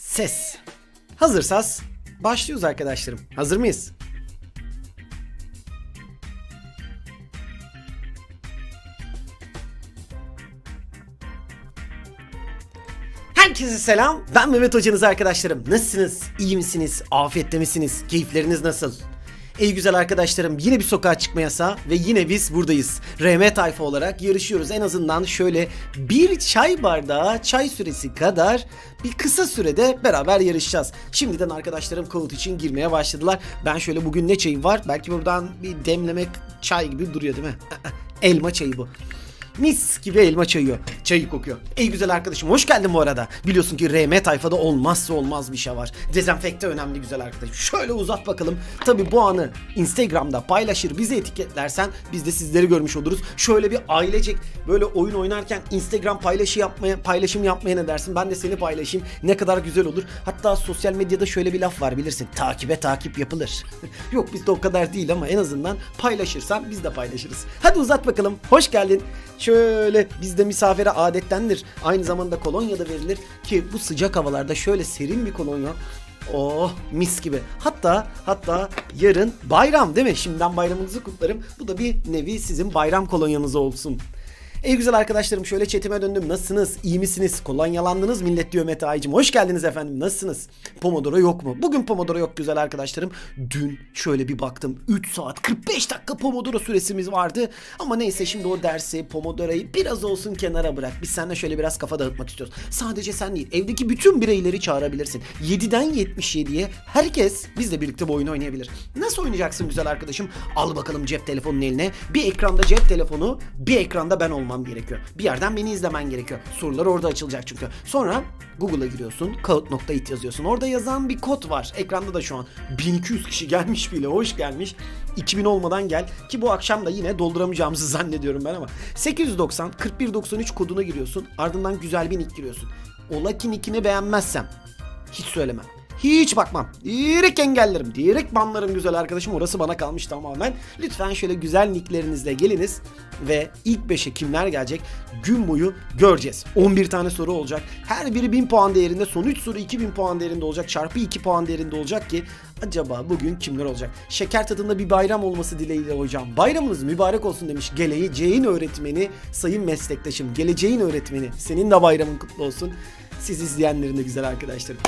Ses. Hazırsak başlıyoruz arkadaşlarım. Hazır mıyız? Herkese selam. Ben Mehmet Hocanız arkadaşlarım. Nasılsınız? İyi misiniz? Afiyette misiniz? Keyifleriniz nasıl? Ey güzel arkadaşlarım yine bir sokağa çıkma yasağı ve yine biz buradayız. RM tayfa olarak yarışıyoruz. En azından şöyle bir çay bardağı çay süresi kadar bir kısa sürede beraber yarışacağız. Şimdiden arkadaşlarım Code için girmeye başladılar. Ben şöyle bugün ne çayım var? Belki buradan bir demlemek çay gibi duruyor değil mi? Elma çayı bu. Mis gibi elma çayı. Çayı kokuyor. Ey güzel arkadaşım hoş geldin bu arada. Biliyorsun ki RM tayfada olmazsa olmaz bir şey var. Dezenfekte önemli güzel arkadaşım. Şöyle uzat bakalım. Tabi bu anı Instagram'da paylaşır bizi etiketlersen biz de sizleri görmüş oluruz. Şöyle bir ailecek böyle oyun oynarken Instagram paylaşı yapmaya, paylaşım yapmaya ne dersin? Ben de seni paylaşayım. Ne kadar güzel olur. Hatta sosyal medyada şöyle bir laf var bilirsin. Takibe takip yapılır. Yok bizde o kadar değil ama en azından paylaşırsan biz de paylaşırız. Hadi uzat bakalım. Hoş geldin. Şöyle bizde misafire adettendir. Aynı zamanda kolonya da verilir ki bu sıcak havalarda şöyle serin bir kolonya Oh mis gibi. Hatta hatta yarın bayram değil mi? Şimdiden bayramınızı kutlarım. Bu da bir nevi sizin bayram kolonyanız olsun. Ey güzel arkadaşlarım şöyle chatime döndüm. Nasılsınız? İyi misiniz? Kolonyalandınız millet diyor Mete Aycım. Hoş geldiniz efendim. Nasılsınız? Pomodoro yok mu? Bugün Pomodoro yok güzel arkadaşlarım. Dün şöyle bir baktım. 3 saat 45 dakika Pomodoro süresimiz vardı. Ama neyse şimdi o dersi Pomodoro'yu biraz olsun kenara bırak. Biz seninle şöyle biraz kafa dağıtmak istiyoruz. Sadece sen değil. Evdeki bütün bireyleri çağırabilirsin. 7'den 77'ye herkes bizle birlikte bu oyunu oynayabilir. Nasıl oynayacaksın güzel arkadaşım? Al bakalım cep telefonunun eline. Bir ekranda cep telefonu, bir ekranda ben olmam gerekiyor. Bir yerden beni izlemen gerekiyor. Sorular orada açılacak çünkü. Sonra Google'a giriyorsun. Code.it yazıyorsun. Orada yazan bir kod var. Ekranda da şu an 1200 kişi gelmiş bile. Hoş gelmiş. 2000 olmadan gel. Ki bu akşam da yine dolduramayacağımızı zannediyorum ben ama. 890 4193 koduna giriyorsun. Ardından güzel bir nick giriyorsun. Ola ki nickini beğenmezsem hiç söylemem. Hiç bakmam. Direkt engellerim. Direkt banlarım güzel arkadaşım. Orası bana kalmış tamamen. Lütfen şöyle güzel nicklerinizle geliniz. Ve ilk 5'e kimler gelecek gün boyu göreceğiz. 11 tane soru olacak. Her biri 1000 puan değerinde. Son 3 soru 2000 puan değerinde olacak. Çarpı 2 puan değerinde olacak ki acaba bugün kimler olacak? Şeker tadında bir bayram olması dileğiyle hocam. Bayramınız mübarek olsun demiş. Geleceğin öğretmeni sayın meslektaşım. Geleceğin öğretmeni. Senin de bayramın kutlu olsun. Siz izleyenlerin de güzel arkadaşlarım.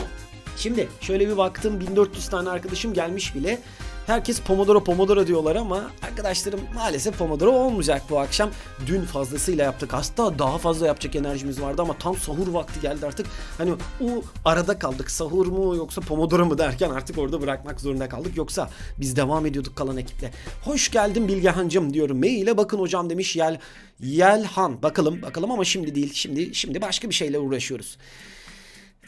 Şimdi şöyle bir baktım 1400 tane arkadaşım gelmiş bile. Herkes Pomodoro Pomodoro diyorlar ama arkadaşlarım maalesef Pomodoro olmayacak bu akşam. Dün fazlasıyla yaptık. Hatta daha fazla yapacak enerjimiz vardı ama tam sahur vakti geldi artık. Hani o arada kaldık. Sahur mu yoksa Pomodoro mu derken artık orada bırakmak zorunda kaldık. Yoksa biz devam ediyorduk kalan ekiple. Hoş geldin Bilgehancım diyorum. Maile bakın hocam demiş Yel Yelhan. Bakalım bakalım ama şimdi değil. Şimdi şimdi başka bir şeyle uğraşıyoruz.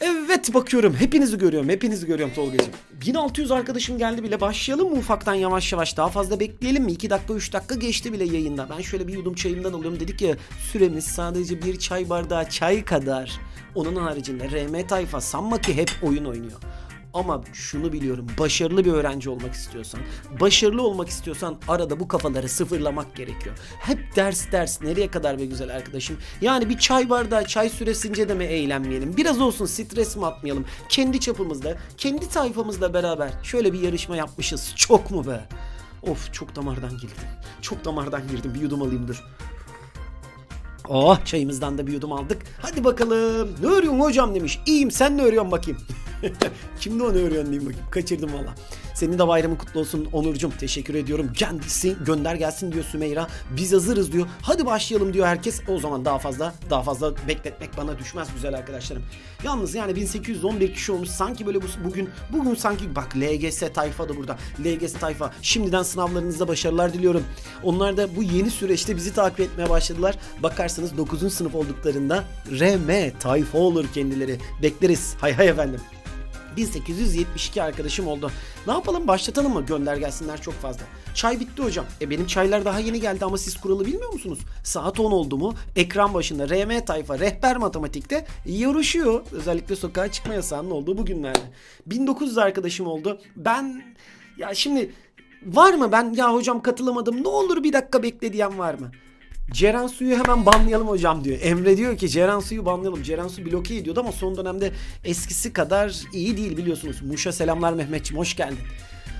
Evet bakıyorum. Hepinizi görüyorum. Hepinizi görüyorum Tolga'cığım. 1600 arkadaşım geldi bile. Başlayalım mı ufaktan yavaş yavaş? Daha fazla bekleyelim mi? 2 dakika 3 dakika geçti bile yayında. Ben şöyle bir yudum çayımdan alıyorum. Dedik ya süremiz sadece bir çay bardağı çay kadar. Onun haricinde RM tayfa sanma ki hep oyun oynuyor. Ama şunu biliyorum. Başarılı bir öğrenci olmak istiyorsan, başarılı olmak istiyorsan arada bu kafaları sıfırlamak gerekiyor. Hep ders ders nereye kadar be güzel arkadaşım? Yani bir çay bardağı çay süresince de mi eğlenmeyelim? Biraz olsun stres mi atmayalım? Kendi çapımızda, kendi tayfamızla beraber şöyle bir yarışma yapmışız. Çok mu be? Of çok damardan girdim. Çok damardan girdim. Bir yudum alayım dur. Oh çayımızdan da bir yudum aldık. Hadi bakalım. Ne örüyorsun hocam demiş. İyiyim sen ne örüyorsun bakayım. Kimdi o ne örüyorsun diyeyim bakayım. Kaçırdım valla. Senin de bayramın kutlu olsun Onurcuğum. Teşekkür ediyorum. Kendisi gönder gelsin diyor Sümeyra. Biz hazırız diyor. Hadi başlayalım diyor herkes. O zaman daha fazla daha fazla bekletmek bana düşmez güzel arkadaşlarım. Yalnız yani 1811 kişi olmuş. Sanki böyle bu, bugün bugün sanki bak LGS tayfa da burada. LGS tayfa. Şimdiden sınavlarınızda başarılar diliyorum. Onlar da bu yeni süreçte bizi takip etmeye başladılar. Bakarsanız 9. sınıf olduklarında RM tayfa olur kendileri. Bekleriz. Hay hay efendim. 1872 arkadaşım oldu. Ne yapalım başlatalım mı? Gönder gelsinler çok fazla. Çay bitti hocam. E benim çaylar daha yeni geldi ama siz kuralı bilmiyor musunuz? Saat 10 oldu mu ekran başında RM tayfa rehber matematikte yarışıyor. Özellikle sokağa çıkma yasağının olduğu bugünlerde. 1900 arkadaşım oldu. Ben ya şimdi var mı ben ya hocam katılamadım ne olur bir dakika bekle diyen var mı? Ceren Su'yu hemen banlayalım hocam diyor. Emre diyor ki Ceren Su'yu banlayalım. Ceren Su bloke ediyordu ama son dönemde eskisi kadar iyi değil biliyorsunuz. Muş'a selamlar Mehmetçim hoş geldin.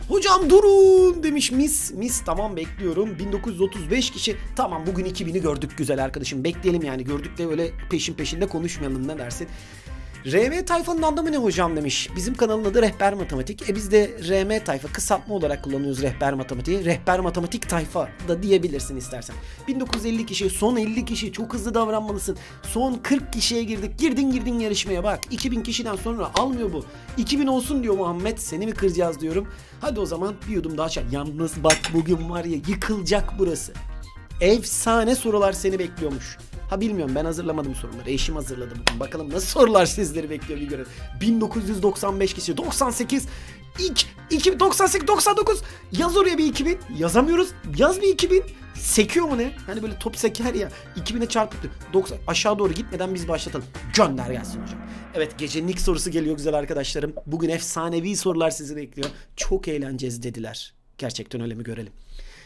Hocam durun demiş Mis. Mis tamam bekliyorum. 1935 kişi. Tamam bugün 2000'i gördük güzel arkadaşım. Bekleyelim yani gördük de öyle peşin peşinde konuşmayalım ne dersin? RM tayfanın anlamı ne hocam demiş. Bizim kanalın adı Rehber Matematik. E biz de RM tayfa kısaltma olarak kullanıyoruz Rehber Matematiği. Rehber Matematik tayfa da diyebilirsin istersen. 1950 kişi, son 50 kişi çok hızlı davranmalısın. Son 40 kişiye girdik. Girdin girdin yarışmaya bak. 2000 kişiden sonra almıyor bu. 2000 olsun diyor Muhammed. Seni mi kıracağız diyorum. Hadi o zaman bir yudum daha çay. Yalnız bak bugün var ya yıkılacak burası. Efsane sorular seni bekliyormuş. Ha bilmiyorum ben hazırlamadım soruları. Eşim hazırladı bugün. Bakalım nasıl sorular sizleri bekliyor bir görelim. 1995 kişi, 98, 2, 2, 98, 99. Yaz oraya bir 2000. Yazamıyoruz. Yaz bir 2000. Sekiyor mu ne? Hani böyle top seker ya. 2000'e çarpıp 90 aşağı doğru gitmeden biz başlatalım. Gönder gelsin hocam. Evet gecenin ilk sorusu geliyor güzel arkadaşlarım. Bugün efsanevi sorular sizi bekliyor. Çok eğleneceğiz dediler. Gerçekten öyle mi görelim.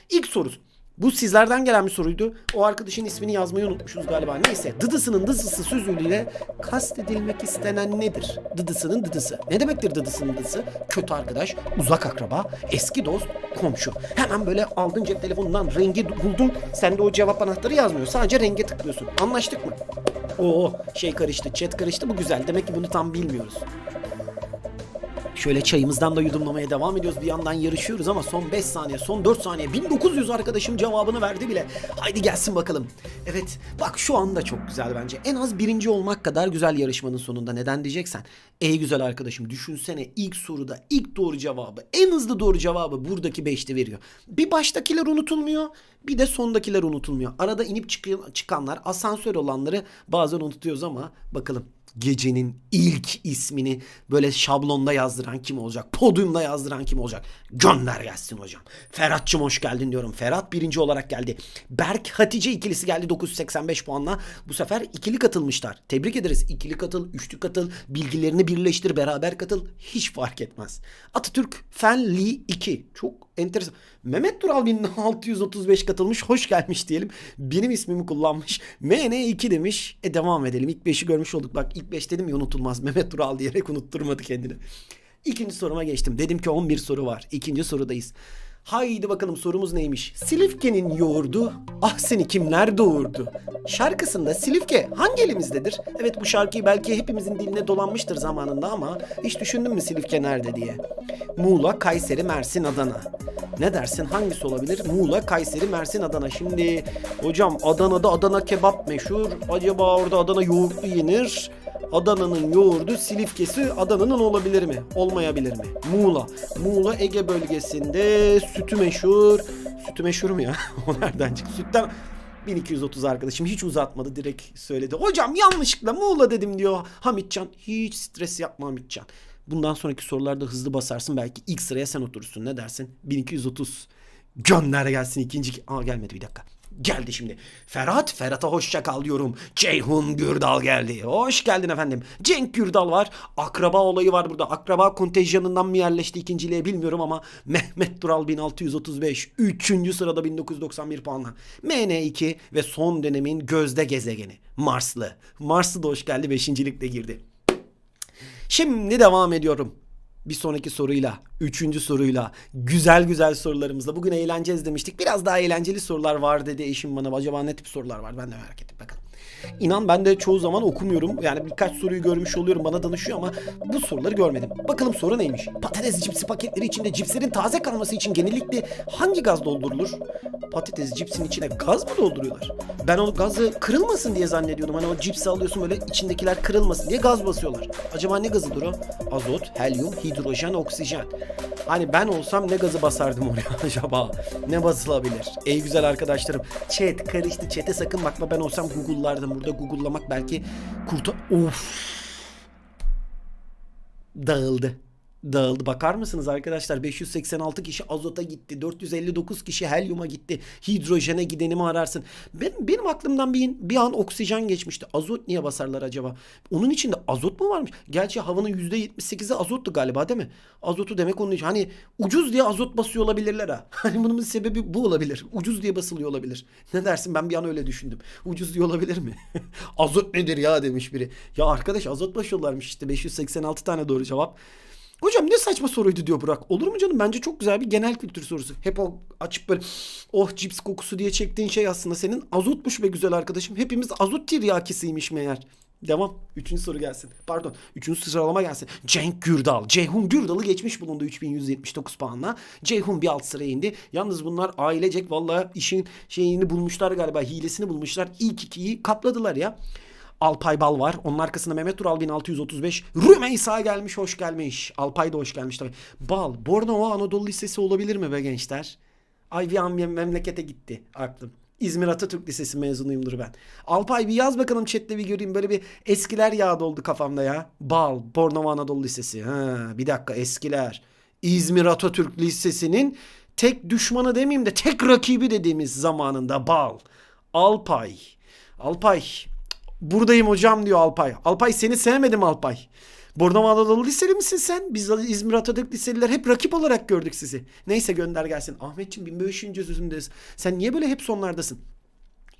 İlk sorusu. Bu sizlerden gelen bir soruydu. O arkadaşın ismini yazmayı unutmuşuz galiba. Neyse. Dıdısının dıdısı sözüyle kastedilmek istenen nedir? Dıdısının dıdısı. Ne demektir dıdısının dıdısı? Kötü arkadaş, uzak akraba, eski dost, komşu. Hemen böyle aldın cep telefonundan rengi buldun. Sen de o cevap anahtarı yazmıyor. Sadece renge tıklıyorsun. Anlaştık mı? Oo şey karıştı, chat karıştı. Bu güzel. Demek ki bunu tam bilmiyoruz. Şöyle çayımızdan da yudumlamaya devam ediyoruz. Bir yandan yarışıyoruz ama son 5 saniye, son 4 saniye. 1900 arkadaşım cevabını verdi bile. Haydi gelsin bakalım. Evet, bak şu anda çok güzel bence. En az birinci olmak kadar güzel yarışmanın sonunda. Neden diyeceksen. Ey güzel arkadaşım düşünsene ilk soruda ilk doğru cevabı, en hızlı doğru cevabı buradaki 5'te veriyor. Bir baştakiler unutulmuyor, bir de sondakiler unutulmuyor. Arada inip çıkanlar, asansör olanları bazen unutuyoruz ama bakalım gecenin ilk ismini böyle şablonda yazdıran kim olacak? Podyumda yazdıran kim olacak? Gönder gelsin hocam. Ferhat'cığım hoş geldin diyorum. Ferhat birinci olarak geldi. Berk Hatice ikilisi geldi 985 puanla. Bu sefer ikili katılmışlar. Tebrik ederiz. İkili katıl, üçlü katıl, bilgilerini birleştir, beraber katıl. Hiç fark etmez. Atatürk Fen Li 2. Çok enteresan. Mehmet Dural 1635 katılmış. Hoş gelmiş diyelim. Benim ismimi kullanmış. MN2 demiş. E devam edelim. İlk 5'i görmüş olduk. Bak ilk 5 dedim ya unutulmaz. Mehmet Dural diyerek unutturmadı kendini. İkinci soruma geçtim. Dedim ki 11 soru var. İkinci sorudayız. Haydi bakalım sorumuz neymiş? Silifke'nin yoğurdu, ah seni kimler doğurdu? Şarkısında Silifke hangi elimizdedir? Evet bu şarkıyı belki hepimizin diline dolanmıştır zamanında ama hiç düşündün mü Silifke nerede diye? Muğla, Kayseri, Mersin, Adana. Ne dersin hangisi olabilir? Muğla, Kayseri, Mersin, Adana. Şimdi hocam Adana'da Adana kebap meşhur. Acaba orada Adana yoğurtlu yenir. Adana'nın yoğurdu Silifkesi Adana'nın olabilir mi? Olmayabilir mi? Muğla. Muğla Ege bölgesinde sütü meşhur. Sütü meşhur mu ya? o nereden çıktı? Sütten 1230 arkadaşım hiç uzatmadı direkt söyledi. Hocam yanlışlıkla Muğla dedim diyor Hamitcan. Hiç stres yapma Hamitcan. Bundan sonraki sorularda hızlı basarsın belki ilk sıraya sen oturursun. Ne dersin? 1230. Gönder gelsin ikinci. Aa gelmedi bir dakika. Geldi şimdi. Ferhat, Ferhat'a hoşça kal diyorum. Ceyhun Gürdal geldi. Hoş geldin efendim. Cenk Gürdal var. Akraba olayı var burada. Akraba kontenjanından mı yerleşti ikinciliğe bilmiyorum ama Mehmet Dural 1635. Üçüncü sırada 1991 puanla. MN2 ve son dönemin gözde gezegeni. Marslı. Marslı da hoş geldi. Beşincilikte girdi. Şimdi devam ediyorum. Bir sonraki soruyla, üçüncü soruyla, güzel güzel sorularımızla. Bugün eğleneceğiz demiştik. Biraz daha eğlenceli sorular var dedi eşim bana. Acaba ne tip sorular var? Ben de merak ettim. Bakalım. İnan ben de çoğu zaman okumuyorum. Yani birkaç soruyu görmüş oluyorum bana danışıyor ama bu soruları görmedim. Bakalım soru neymiş? Patates cipsi paketleri içinde cipslerin taze kalması için genellikle hangi gaz doldurulur? Patates cipsin içine gaz mı dolduruyorlar? Ben o gazı kırılmasın diye zannediyordum. Hani o cipsi alıyorsun böyle içindekiler kırılmasın diye gaz basıyorlar. Acaba ne gazıdır o? Azot, helyum, hidrojen, oksijen. Hani ben olsam ne gazı basardım oraya acaba? Ne basılabilir? Ey güzel arkadaşlarım. Chat karıştı. Chat'e sakın bakma. Ben olsam Google'lardım. Burada Google'lamak belki kurtar... Of. Dağıldı. Dağıldı. Bakar mısınız arkadaşlar? 586 kişi azota gitti. 459 kişi helyuma gitti. Hidrojene gideni mi ararsın? Ben, benim aklımdan bir, bir an oksijen geçmişti. Azot niye basarlar acaba? Onun içinde azot mu varmış? Gerçi havanın %78'i azottu galiba değil mi? Azotu demek onun için. Hani ucuz diye azot basıyor olabilirler ha. Hani bunun sebebi bu olabilir. Ucuz diye basılıyor olabilir. Ne dersin? Ben bir an öyle düşündüm. Ucuz diye olabilir mi? azot nedir ya demiş biri. Ya arkadaş azot basıyorlarmış işte. 586 tane doğru cevap. Hocam ne saçma soruydu diyor Burak. Olur mu canım? Bence çok güzel bir genel kültür sorusu. Hep o açıp böyle oh cips kokusu diye çektiğin şey aslında senin azotmuş be güzel arkadaşım. Hepimiz azot tiryakisiymiş meğer. Devam. Üçüncü soru gelsin. Pardon. Üçüncü sıralama gelsin. Cenk Gürdal. Ceyhun Gürdal'ı geçmiş bulundu 3179 puanla. Ceyhun bir alt sıraya indi. Yalnız bunlar ailecek vallahi işin şeyini bulmuşlar galiba. Hilesini bulmuşlar. İlk ikiyi kapladılar ya. Alpay Bal var. Onun arkasında Mehmet Ural 1635. Rümeysa gelmiş hoş gelmiş. Alpay da hoş gelmiş tabii. Bal. Bornova Anadolu Lisesi olabilir mi be gençler? Ay bir an mem- memlekete gitti aklım. İzmir Atatürk Lisesi mezunuyumdur ben. Alpay bir yaz bakalım chatte bir göreyim. Böyle bir eskiler yağ doldu kafamda ya. Bal. Bornova Anadolu Lisesi. Ha, bir dakika eskiler. İzmir Atatürk Lisesi'nin tek düşmanı demeyeyim de tek rakibi dediğimiz zamanında Bal. Alpay. Alpay Buradayım hocam diyor Alpay. Alpay seni sevmedim Alpay. Bornova Anadolu Liseli misin sen? Biz İzmir Atatürk Liseliler hep rakip olarak gördük sizi. Neyse gönder gelsin. Ahmetciğim 1500. sözündeyiz. Sen niye böyle hep sonlardasın?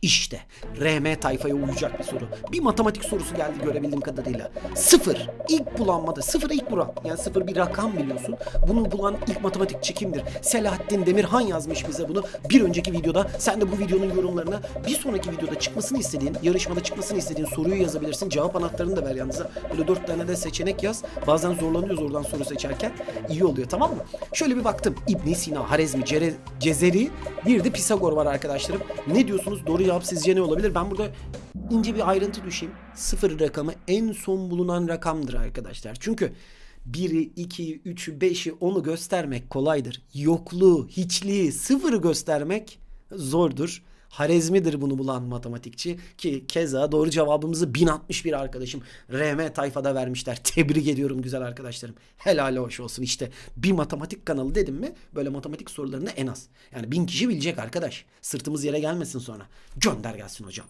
İşte RM tayfaya uyacak bir soru. Bir matematik sorusu geldi görebildiğim kadarıyla. Sıfır. İlk bulanmada. Sıfır ilk bulan. Yani sıfır bir rakam biliyorsun. Bunu bulan ilk matematikçi kimdir? Selahattin Demirhan yazmış bize bunu. Bir önceki videoda sen de bu videonun yorumlarına bir sonraki videoda çıkmasını istediğin, yarışmada çıkmasını istediğin soruyu yazabilirsin. Cevap anahtarını da ver yalnız. Böyle dört tane de seçenek yaz. Bazen zorlanıyoruz oradan soru seçerken. İyi oluyor tamam mı? Şöyle bir baktım. İbn Sina, Harezmi, Cere, Cezeri, bir de Pisagor var arkadaşlarım. Ne diyorsunuz? Doğru cevap sizce ne olabilir? Ben burada ince bir ayrıntı düşeyim. Sıfır rakamı en son bulunan rakamdır arkadaşlar. Çünkü 1'i, 2'yi, 3'ü, 5'i, 10'u göstermek kolaydır. Yokluğu, hiçliği, sıfırı göstermek zordur. Harezmidir bunu bulan matematikçi ki keza doğru cevabımızı 1061 arkadaşım RM tayfada vermişler. Tebrik ediyorum güzel arkadaşlarım. Helal hoş olsun işte bir matematik kanalı dedim mi böyle matematik sorularını en az. Yani bin kişi bilecek arkadaş. Sırtımız yere gelmesin sonra. Gönder gelsin hocam.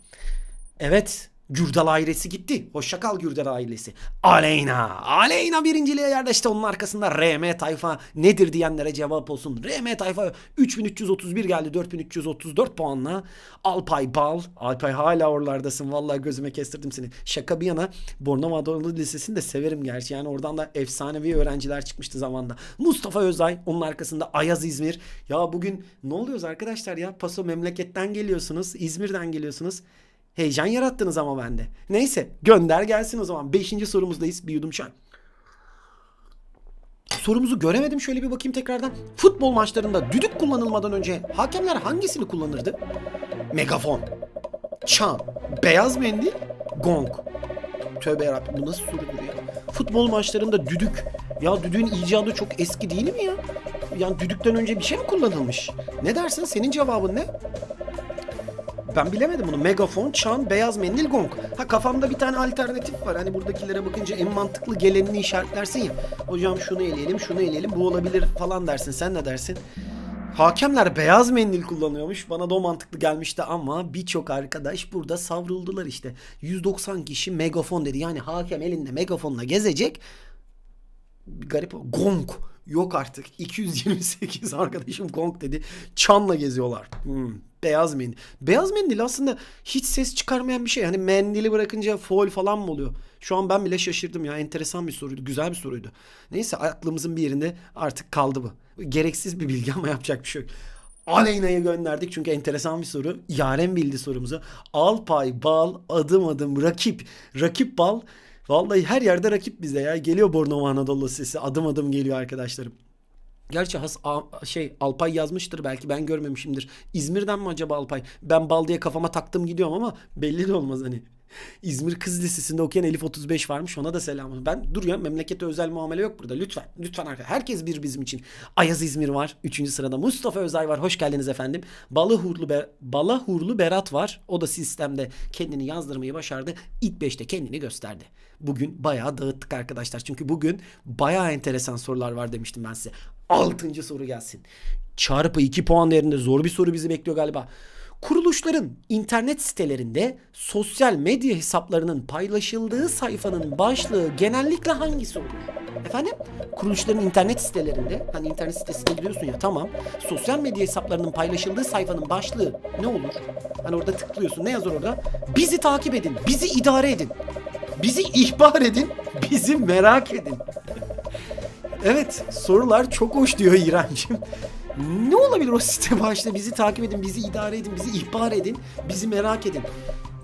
Evet Gürdal ailesi gitti. Hoşça kal Gürdal ailesi. Aleyna. Aleyna birinciliğe yerleşti. Onun arkasında RM tayfa nedir diyenlere cevap olsun. RM tayfa 3331 geldi. 4334 puanla. Alpay Bal. Alpay hala oralardasın. Vallahi gözüme kestirdim seni. Şaka bir yana Bornova Anadolu Lisesi'ni de severim gerçi. Yani oradan da efsanevi öğrenciler çıkmıştı zamanda. Mustafa Özay. Onun arkasında Ayaz İzmir. Ya bugün ne oluyoruz arkadaşlar ya? Paso memleketten geliyorsunuz. İzmir'den geliyorsunuz. Heyecan yarattınız ama bende. Neyse gönder gelsin o zaman. Beşinci sorumuzdayız. Bir yudum çay. Sorumuzu göremedim. Şöyle bir bakayım tekrardan. Futbol maçlarında düdük kullanılmadan önce hakemler hangisini kullanırdı? Megafon, çan, beyaz mendil, gong. Tövbe yarabbim bu nasıl sorudur ya? Futbol maçlarında düdük. Ya düdüğün icadı çok eski değil mi ya? Yani düdükten önce bir şey mi kullanılmış? Ne dersin? Senin cevabın ne? Ben bilemedim bunu. Megafon, çan, beyaz mendil, gong. Ha kafamda bir tane alternatif var. Hani buradakilere bakınca en mantıklı gelenini işaretlersin ya. Hocam şunu eleyelim, şunu eleyelim, bu olabilir falan dersin. Sen ne dersin? Hakemler beyaz mendil kullanıyormuş. Bana da o mantıklı gelmişti ama birçok arkadaş burada savruldular işte. 190 kişi megafon dedi. Yani hakem elinde megafonla gezecek. Garip. Gong. Yok artık. 228 arkadaşım gong dedi. Çanla geziyorlar. Hmm. Beyaz mendil. Beyaz mendil aslında hiç ses çıkarmayan bir şey. Hani mendili bırakınca foil falan mı oluyor? Şu an ben bile şaşırdım ya. Enteresan bir soruydu. Güzel bir soruydu. Neyse aklımızın bir yerinde artık kaldı bu. Gereksiz bir bilgi ama yapacak bir şey yok. Aleyna'ya gönderdik çünkü enteresan bir soru. Yaren bildi sorumuzu. Alpay, bal, adım adım, rakip. Rakip bal. Vallahi her yerde rakip bize ya. Geliyor Bornova Anadolu sesi. Adım adım geliyor arkadaşlarım. Gerçi has a- şey Alpay yazmıştır belki ben görmemişimdir. İzmir'den mi acaba Alpay? Ben bal kafama taktım gidiyorum ama belli de olmaz hani. İzmir Kız Lisesi'nde okuyan Elif 35 varmış. Ona da selam. Ben dur ya memlekete özel muamele yok burada. Lütfen. Lütfen arkadaşlar. Herkes bir bizim için. Ayaz İzmir var. Üçüncü sırada. Mustafa Özay var. Hoş geldiniz efendim. Balahurlu, Ber Balahurlu Berat var. O da sistemde kendini yazdırmayı başardı. İlk 5'te kendini gösterdi. Bugün bayağı dağıttık arkadaşlar. Çünkü bugün bayağı enteresan sorular var demiştim ben size. Altıncı soru gelsin. Çarpı 2 puan değerinde zor bir soru bizi bekliyor galiba. Kuruluşların internet sitelerinde sosyal medya hesaplarının paylaşıldığı sayfanın başlığı genellikle hangisi olur? Efendim? Kuruluşların internet sitelerinde, hani internet sitesine giriyorsun ya tamam. Sosyal medya hesaplarının paylaşıldığı sayfanın başlığı ne olur? Hani orada tıklıyorsun. Ne yazar orada? Bizi takip edin, bizi idare edin. Bizi ihbar edin, bizi merak edin. Evet sorular çok hoş diyor İremciğim. Ne olabilir o site başta? Bizi takip edin, bizi idare edin, bizi ihbar edin, bizi merak edin.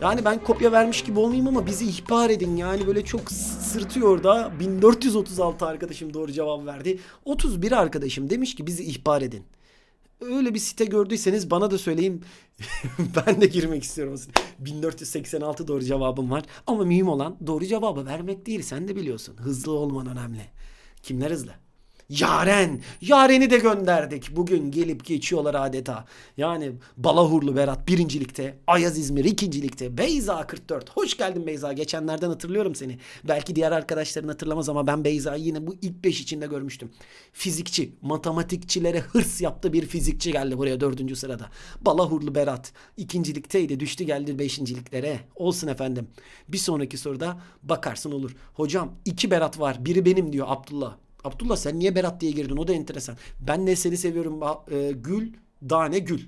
Yani ben kopya vermiş gibi olmayayım ama bizi ihbar edin. Yani böyle çok sırtıyor da 1436 arkadaşım doğru cevap verdi. 31 arkadaşım demiş ki bizi ihbar edin. Öyle bir site gördüyseniz bana da söyleyin. ben de girmek istiyorum o site. 1486 doğru cevabım var. Ama mühim olan doğru cevabı vermek değil. Sen de biliyorsun. Hızlı olman önemli. Kimler hızlı? Yaren. Yaren'i de gönderdik. Bugün gelip geçiyorlar adeta. Yani Balahurlu Berat birincilikte. Ayaz İzmir ikincilikte. Beyza 44. Hoş geldin Beyza. Geçenlerden hatırlıyorum seni. Belki diğer arkadaşların hatırlamaz ama ben Beyza'yı yine bu ilk beş içinde görmüştüm. Fizikçi. Matematikçilere hırs yaptı bir fizikçi geldi buraya dördüncü sırada. Balahurlu Berat. ikincilikteydi. Düştü geldi beşinciliklere. Olsun efendim. Bir sonraki soruda bakarsın olur. Hocam iki Berat var. Biri benim diyor Abdullah. Abdullah sen niye Berat diye girdin? O da enteresan. Ben ne seni seviyorum. E, gül, Dane Gül.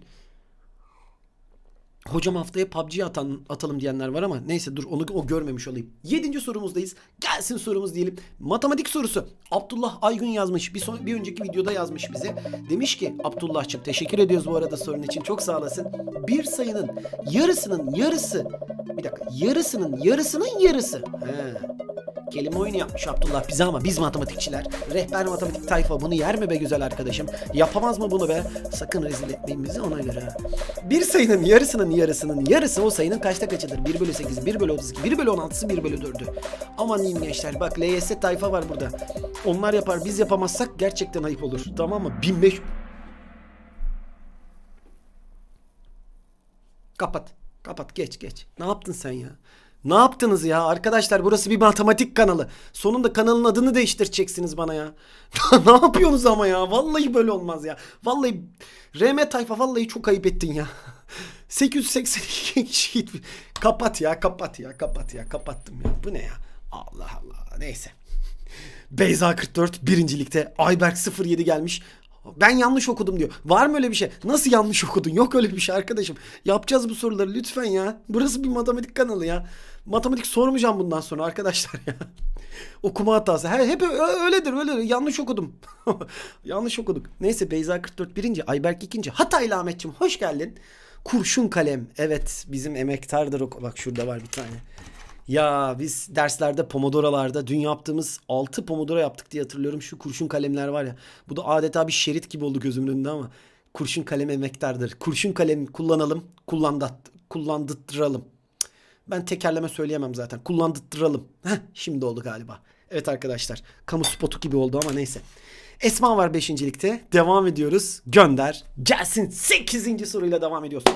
Hocam haftaya PUBG atan, atalım diyenler var ama neyse dur onu o görmemiş olayım. Yedinci sorumuzdayız. Gelsin sorumuz diyelim. Matematik sorusu. Abdullah Aygün yazmış. Bir, son, bir önceki videoda yazmış bize. Demiş ki Abdullah'cığım teşekkür ediyoruz bu arada sorun için. Çok sağ olasın. Bir sayının yarısının yarısı. Bir dakika. Yarısının yarısının yarısı. He. Kelime oyunu yapmış Abdullah bize ama biz matematikçiler. Rehber matematik tayfa bunu yer mi be güzel arkadaşım? Yapamaz mı bunu be? Sakın rezil etmeyin bizi ona göre. Bir sayının yarısının yarısının yarısı o sayının kaçta kaçıdır? 1 bölü 8, 1 bölü 32, 1 bölü 16'sı, 1 bölü 4'ü. Aman diyeyim gençler bak LYS tayfa var burada. Onlar yapar biz yapamazsak gerçekten ayıp olur. Tamam mı? 1500... Kapat. Kapat geç geç. Ne yaptın sen ya? Ne yaptınız ya? Arkadaşlar burası bir matematik kanalı. Sonunda kanalın adını değiştireceksiniz bana ya. ne yapıyorsunuz ama ya? Vallahi böyle olmaz ya. Vallahi RM tayfa vallahi çok ayıp ettin ya. 882 kişi. Kapat ya kapat ya kapat ya kapattım ya. Bu ne ya? Allah Allah neyse. Beyza 44 birincilikte. Ayberk 07 gelmiş. Ben yanlış okudum diyor. Var mı öyle bir şey? Nasıl yanlış okudun? Yok öyle bir şey arkadaşım. Yapacağız bu soruları lütfen ya. Burası bir matematik kanalı ya. Matematik sormayacağım bundan sonra arkadaşlar ya. Okuma hatası. He, hep öyledir öyledir. Yanlış okudum. yanlış okuduk. Neyse Beyza 44 birinci. Ayberk ikinci. Hataylı Ahmetçim hoş geldin. Kurşun kalem. Evet bizim emektardır. Bak şurada var bir tane. Ya biz derslerde pomodorolarda dün yaptığımız 6 pomodoro yaptık diye hatırlıyorum. Şu kurşun kalemler var ya. Bu da adeta bir şerit gibi oldu gözümün önünde ama. Kurşun kalem emektardır. Kurşun kalem kullanalım. Kullandat, kullandıralım. Ben tekerleme söyleyemem zaten. Kullandıralım. Heh, şimdi oldu galiba. Evet arkadaşlar. Kamu spotu gibi oldu ama neyse. Esma var 5. ligde. Devam ediyoruz. Gönder. Gelsin 8. soruyla devam ediyoruz.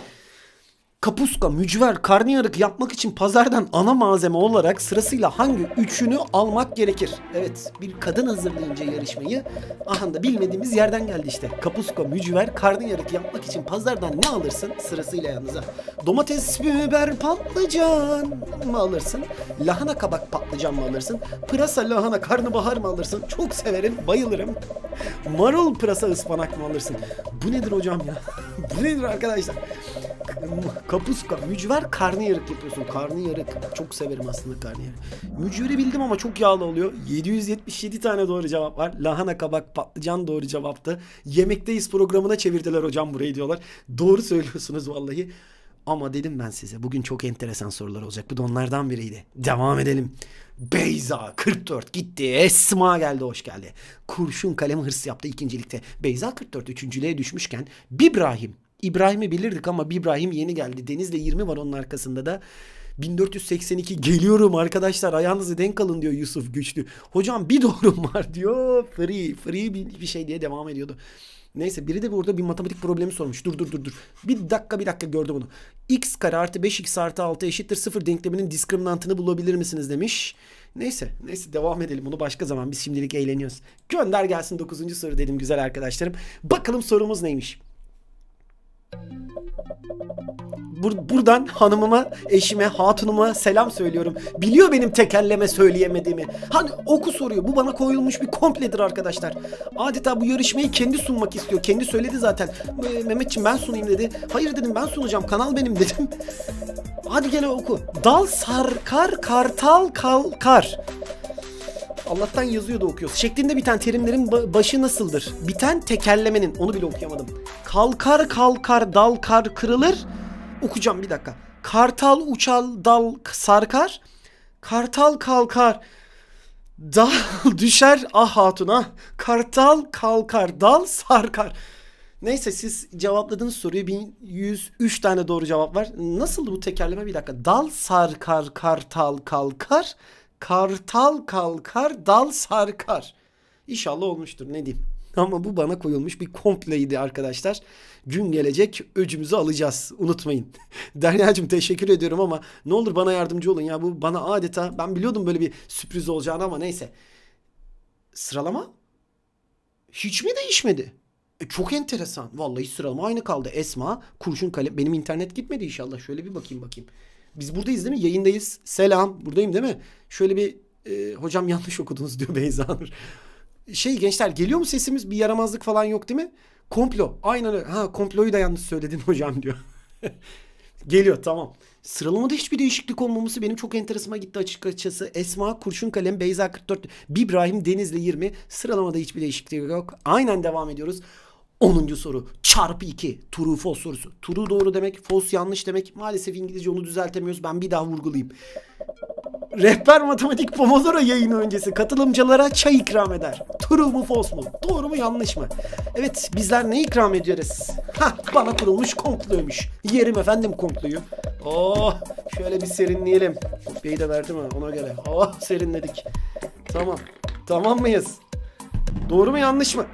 Kapuska, mücver, karnıyarık yapmak için pazardan ana malzeme olarak sırasıyla hangi üçünü almak gerekir? Evet, bir kadın hazırlayınca yarışmayı aha da bilmediğimiz yerden geldi işte. Kapuska, mücver, karnıyarık yapmak için pazardan ne alırsın? Sırasıyla yanınıza. Domates, biber, patlıcan mı alırsın? Lahana, kabak, patlıcan mı alırsın? Pırasa, lahana, karnabahar mı alırsın? Çok severim, bayılırım. Marul, pırasa, ıspanak mı alırsın? Bu nedir hocam ya? Bu nedir arkadaşlar? Kapuska, mücver karnıyarık yapıyorsun. Karnıyarık. Çok severim aslında karnıyarık. Mücveri bildim ama çok yağlı oluyor. 777 tane doğru cevap var. Lahana, kabak, patlıcan doğru cevaptı. Yemekteyiz programına çevirdiler hocam burayı diyorlar. Doğru söylüyorsunuz vallahi. Ama dedim ben size bugün çok enteresan sorular olacak. Bu da onlardan biriydi. Devam edelim. Beyza 44 gitti. Esma geldi hoş geldi. Kurşun kalem hırs yaptı ikincilikte. Beyza 44 üçüncülüğe düşmüşken Bibrahim İbrahim'i bilirdik ama İbrahim yeni geldi. Deniz'le 20 var onun arkasında da. 1482 geliyorum arkadaşlar ayağınızı denk alın diyor Yusuf Güçlü. Hocam bir doğrum var diyor. Free, free bir, bir şey diye devam ediyordu. Neyse biri de burada bir matematik problemi sormuş. Dur dur dur dur. Bir dakika bir dakika gördüm bunu. x kare artı 5x artı 6 eşittir 0 denkleminin diskriminantını bulabilir misiniz demiş. Neyse neyse devam edelim bunu başka zaman biz şimdilik eğleniyoruz. Gönder gelsin 9. soru dedim güzel arkadaşlarım. Bakalım sorumuz neymiş? Bur- buradan hanımıma, eşime, hatunuma selam söylüyorum. Biliyor benim tekerleme söyleyemediğimi. Hani oku soruyor. Bu bana koyulmuş bir kompledir arkadaşlar. Adeta bu yarışmayı kendi sunmak istiyor. Kendi söyledi zaten. "Ee, Mehmetçim ben sunayım dedi. Hayır dedim ben sunacağım. Kanal benim dedim. Hadi gene oku. Dal sarkar, kartal kalkar. Allah'tan yazıyordu okuyoruz. Şeklinde biten terimlerin ba- başı nasıldır? Biten tekerlemenin onu bile okuyamadım. Kalkar kalkar dal kar kırılır. Okuyacağım bir dakika. Kartal uçal dal sarkar. Kartal kalkar. Dal düşer ah hatun ah. Kartal kalkar dal sarkar. Neyse siz cevapladığınız soruyu 1103 tane doğru cevap var. Nasıldı bu tekerleme bir dakika. Dal sarkar kartal kalkar. Kartal kalkar dal sarkar. İnşallah olmuştur ne diyeyim. Ama bu bana koyulmuş bir kompleydi arkadaşlar. Gün gelecek öcümüzü alacağız. Unutmayın. Derya'cığım teşekkür ediyorum ama ne olur bana yardımcı olun ya. Bu bana adeta ben biliyordum böyle bir sürpriz olacağını ama neyse. Sıralama hiç mi değişmedi? E, çok enteresan. Vallahi sıralama aynı kaldı. Esma, kurşun kalem. Benim internet gitmedi inşallah. Şöyle bir bakayım bakayım. Biz buradayız değil mi? Yayındayız. Selam. Buradayım değil mi? Şöyle bir e, hocam yanlış okudunuz diyor Beyza Nur. Şey gençler geliyor mu sesimiz? Bir yaramazlık falan yok değil mi? Komplo. Aynen öyle. Ha komployu da yanlış söyledin hocam diyor. Geliyor tamam. Sıralamada hiçbir değişiklik olmaması benim çok enteresanıma gitti açıkçası. Esma Kurşun Kalem, Beyza 44, İbrahim Denizli 20. Sıralamada hiçbir değişiklik yok. Aynen devam ediyoruz. 10. soru. Çarpı 2. True false sorusu. True doğru demek, false yanlış demek. Maalesef İngilizce onu düzeltemiyoruz. Ben bir daha vurgulayayım. Rehber Matematik Pomodoro yayını öncesi katılımcılara çay ikram eder. True mu false mu? Doğru mu yanlış mı? Evet bizler ne ikram ediyoruz? Ha bana kurulmuş komploymuş. Yerim efendim komployu. Oh şöyle bir serinleyelim. Kopyayı da verdim ha ona göre. Oh serinledik. Tamam. Tamam mıyız? Doğru mu yanlış mı?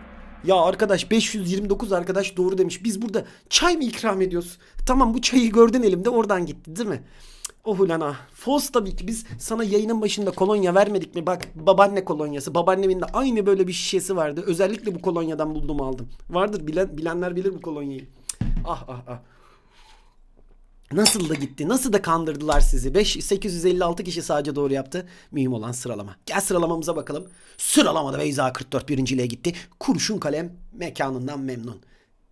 Ya arkadaş 529 arkadaş doğru demiş. Biz burada çay mı ikram ediyoruz? Tamam bu çayı gördün elimde oradan gitti değil mi? Oh ulan ah. Fos tabii ki biz sana yayının başında kolonya vermedik mi? Bak babaanne kolonyası. Babaannemin de aynı böyle bir şişesi vardı. Özellikle bu kolonyadan buldum aldım. Vardır bilen, bilenler bilir bu kolonyayı. Ah ah ah. Nasıl da gitti? Nasıl da kandırdılar sizi? 5 856 kişi sadece doğru yaptı. Mühim olan sıralama. Gel sıralamamıza bakalım. Sıralamada Beyza 44 birinciliğe gitti. Kurşun kalem mekanından memnun.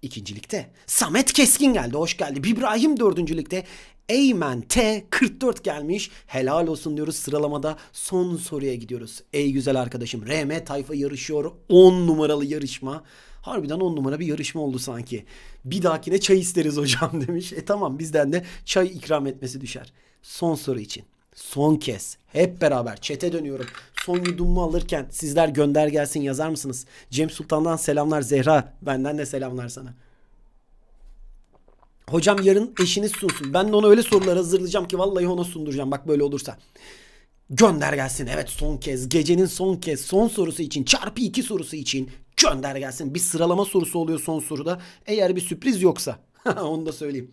İkincilikte Samet Keskin geldi. Hoş geldi. İbrahim dördüncülükte. Eymen T 44 gelmiş. Helal olsun diyoruz sıralamada. Son soruya gidiyoruz. Ey güzel arkadaşım. RM tayfa yarışıyor. 10 numaralı yarışma. Harbiden 10 numara bir yarışma oldu sanki. Bir dahakine çay isteriz hocam demiş. E tamam bizden de çay ikram etmesi düşer. Son soru için. Son kez hep beraber çete dönüyorum. Son yudumumu alırken sizler gönder gelsin yazar mısınız? Cem Sultan'dan selamlar Zehra. Benden de selamlar sana. Hocam yarın eşiniz sunsun. Ben de ona öyle sorular hazırlayacağım ki vallahi ona sunduracağım. Bak böyle olursa. Gönder gelsin. Evet son kez. Gecenin son kez. Son sorusu için. Çarpı iki sorusu için. Gönder gelsin. Bir sıralama sorusu oluyor son soruda. Eğer bir sürpriz yoksa. Onu da söyleyeyim.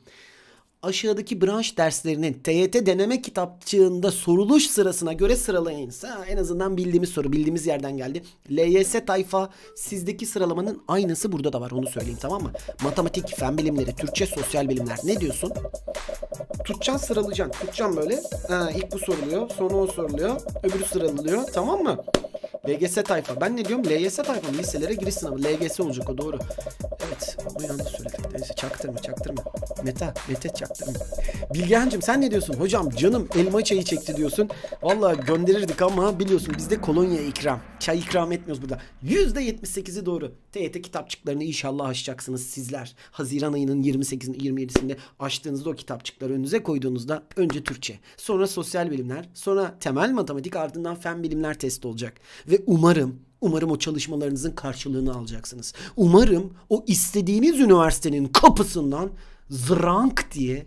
Aşağıdaki branş derslerinin TYT deneme kitapçığında soruluş sırasına göre sıralayınız. En azından bildiğimiz soru bildiğimiz yerden geldi. LYS tayfa sizdeki sıralamanın aynısı burada da var onu söyleyeyim tamam mı? Matematik, fen bilimleri, Türkçe, sosyal bilimler ne diyorsun? Tutacaksın sıralayacaksın. Tutacaksın böyle. Ha, ilk bu soruluyor. Sonra o soruluyor. Öbürü sıralanıyor. Tamam mı? LGS tayfa. Ben ne diyorum? LGS tayfa? Liselere giriş sınavı. LGS olacak o doğru. Evet. Bu yanlış söyledik. Neyse çaktırma çaktırma. Meta. Mete çaktırma. Bilgehan'cığım sen ne diyorsun? Hocam canım elma çayı çekti diyorsun. Valla gönderirdik ama biliyorsun bizde kolonya ikram. Çay ikram etmiyoruz burada. %78'i doğru. TYT kitapçıklarını inşallah açacaksınız sizler. Haziran ayının 28'inde 27'sinde açtığınızda o kitapçıkları önünüze koyduğunuzda önce Türkçe, sonra sosyal bilimler, sonra temel matematik ardından fen bilimler testi olacak. Ve umarım Umarım o çalışmalarınızın karşılığını alacaksınız. Umarım o istediğiniz üniversitenin kapısından zrank diye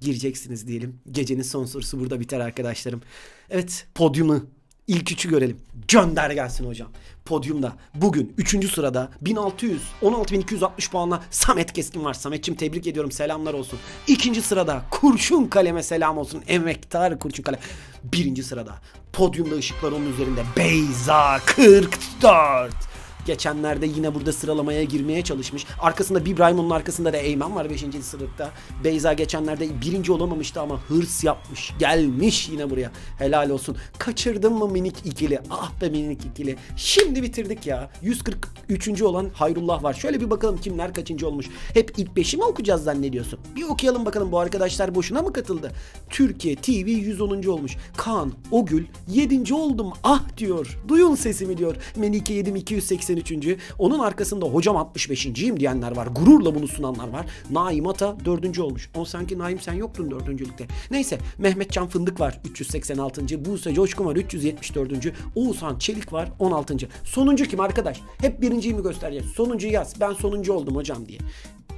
gireceksiniz diyelim. Gecenin son sorusu burada biter arkadaşlarım. Evet podyumu ilk üçü görelim. Gönder gelsin hocam. Podyumda bugün 3. sırada 1600 16260 puanla Samet Keskin var. Sametçim tebrik ediyorum. Selamlar olsun. İkinci sırada Kurşun Kalem'e selam olsun. Emektar Kurşun Kalem. Birinci sırada podyumda ışıklar onun üzerinde Beyza 44. Geçenlerde yine burada sıralamaya girmeye çalışmış. Arkasında Bibrahimo'nun arkasında da Eymen var 5. sırada. Beyza geçenlerde birinci olamamıştı ama hırs yapmış. Gelmiş yine buraya. Helal olsun. Kaçırdın mı minik ikili? Ah be minik ikili. Şimdi bitirdik ya. 143. olan Hayrullah var. Şöyle bir bakalım kimler kaçıncı olmuş. Hep ilk 5'i mi okuyacağız zannediyorsun? Bir okuyalım bakalım bu arkadaşlar boşuna mı katıldı? Türkiye TV 110. olmuş. Kaan Ogül 7. oldum ah diyor. Duyun sesimi diyor. Menike 7 280 83. Onun arkasında hocam 65.yim diyenler var. Gururla bunu sunanlar var. Naim Ata 4. olmuş. O sanki Naim sen yoktun 4.lükte. Neyse Mehmetcan Fındık var 386. Buse Coşkun var 374. Oğuzhan Çelik var 16. Sonuncu kim arkadaş? Hep birinciyi mi göstereceğiz? Sonuncu yaz. Ben sonuncu oldum hocam diye.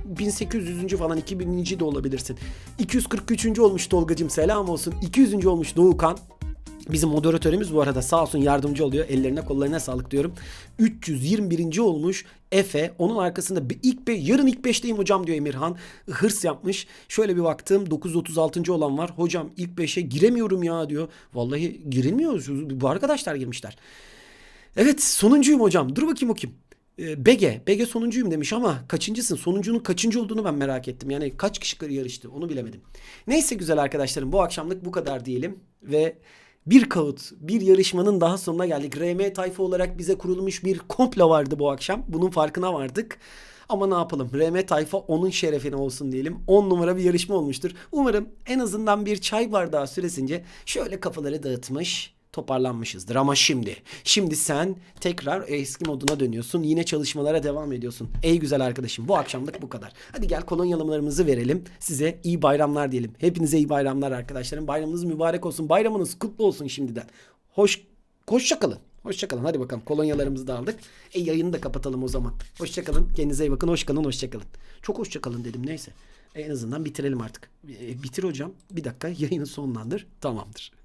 1800. falan 2000. de olabilirsin. 243. olmuş Tolgacım selam olsun. 200. olmuş Doğukan. Bizim moderatörümüz bu arada sağ olsun yardımcı oluyor. Ellerine kollarına sağlık diyorum. 321. olmuş Efe. Onun arkasında ilk be, yarın ilk 5'teyim hocam diyor Emirhan. Hırs yapmış. Şöyle bir baktım 936. olan var. Hocam ilk 5'e giremiyorum ya diyor. Vallahi girilmiyor. Bu arkadaşlar girmişler. Evet sonuncuyum hocam. Dur bakayım okuyayım. Ee, Bege. Bege sonuncuyum demiş ama kaçıncısın? Sonuncunun kaçıncı olduğunu ben merak ettim. Yani kaç kişi yarıştı onu bilemedim. Neyse güzel arkadaşlarım bu akşamlık bu kadar diyelim. Ve bir kağıt, bir yarışmanın daha sonuna geldik. RM tayfa olarak bize kurulmuş bir komplo vardı bu akşam. Bunun farkına vardık. Ama ne yapalım? RM tayfa onun şerefine olsun diyelim. 10 numara bir yarışma olmuştur. Umarım en azından bir çay bardağı süresince şöyle kafaları dağıtmış toparlanmışızdır ama şimdi şimdi sen tekrar eski moduna dönüyorsun yine çalışmalara devam ediyorsun ey güzel arkadaşım bu akşamlık bu kadar hadi gel kolonyalarımızı verelim size iyi bayramlar diyelim hepinize iyi bayramlar arkadaşlarım bayramınız mübarek olsun bayramınız kutlu olsun şimdiden hoş hoşça kalın Hoşça kalın. Hadi bakalım kolonyalarımızı da aldık. E yayını da kapatalım o zaman. Hoşça kalın. Kendinize iyi bakın. Hoş kalın. Hoşça kalın. Çok hoşça kalın dedim. Neyse. E, en azından bitirelim artık. E, bitir hocam. Bir dakika yayını sonlandır. Tamamdır.